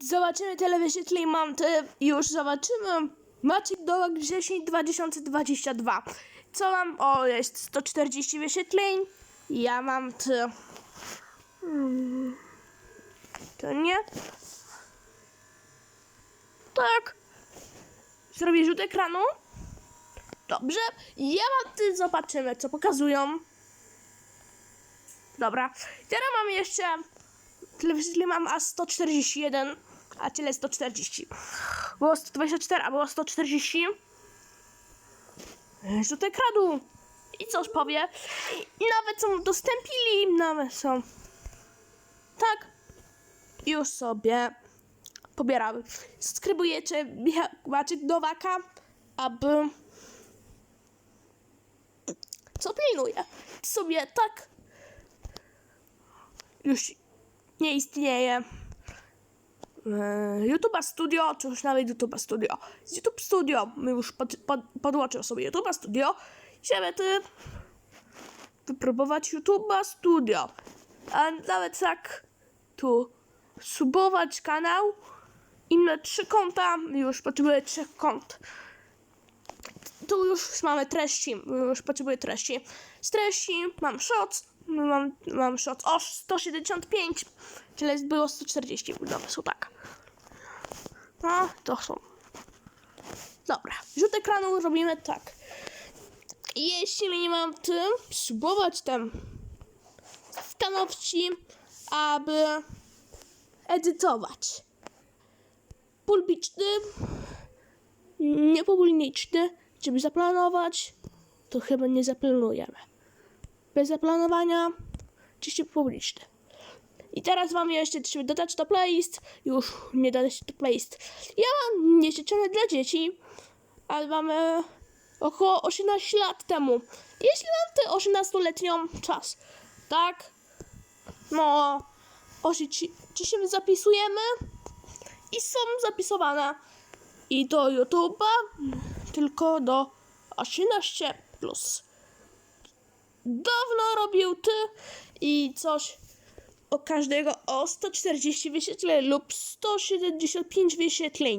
Zobaczymy tyle wyświetleń mam, te już zobaczymy. Maciek Dołek wrzesień 2022. Co mam? O, jest 140 wyświetleń. Ja mam te... Hmm. To nie? Tak. Zrobię rzut ekranu. Dobrze. Ja mam ty zobaczymy, co pokazują. Dobra. Teraz mam jeszcze tyle wyświetleń mam, a 141, a tyle 140. Było 124, a było 140. Rzut ekranu. I coś powie. I, nawet są udostępnili, nawet są. Tak. Już sobie pobierały. Subskrybujecie Michał Maciek Nowaka, aby co pilnuje. Sobie tak już nie istnieje. Eee, YouTube'a Studio, czy już nawet YouTube'a Studio. Z YouTube Studio, my już pod, pod, podłączył sobie YouTube'a Studio, żeby ty wypróbować YouTube'a Studio. A nawet tak tu subować kanał, inne trzy konta, już potrzebuję trzech kont. Tu już mamy treści, już potrzebuję treści. Z treści mam shots, mam, mam shots o 175, czyli było 140 domysłu, tak. No, to są. Dobra, rzut ekranu robimy tak. Jeśli nie mam tym, spróbować tam w kanowci, aby edytować. Pulpiczny, niepobólniczny, żeby zaplanować, to chyba nie zaplanujemy. Bez zaplanowania, oczywiście publiczny. I teraz wam jeszcze trzeba dodać do playlist. Już nie dodać do playlist. Ja mam niezliczone dla dzieci, ale mamy około 18 lat temu. Jeśli mam tę 18-letnią czas, tak? No, oczywiście zapisujemy i są zapisowane i do YouTube'a, tylko do 18 plus. Dawno robił ty i coś o każdego o 140 wyświetleń lub 175 wyświetleń.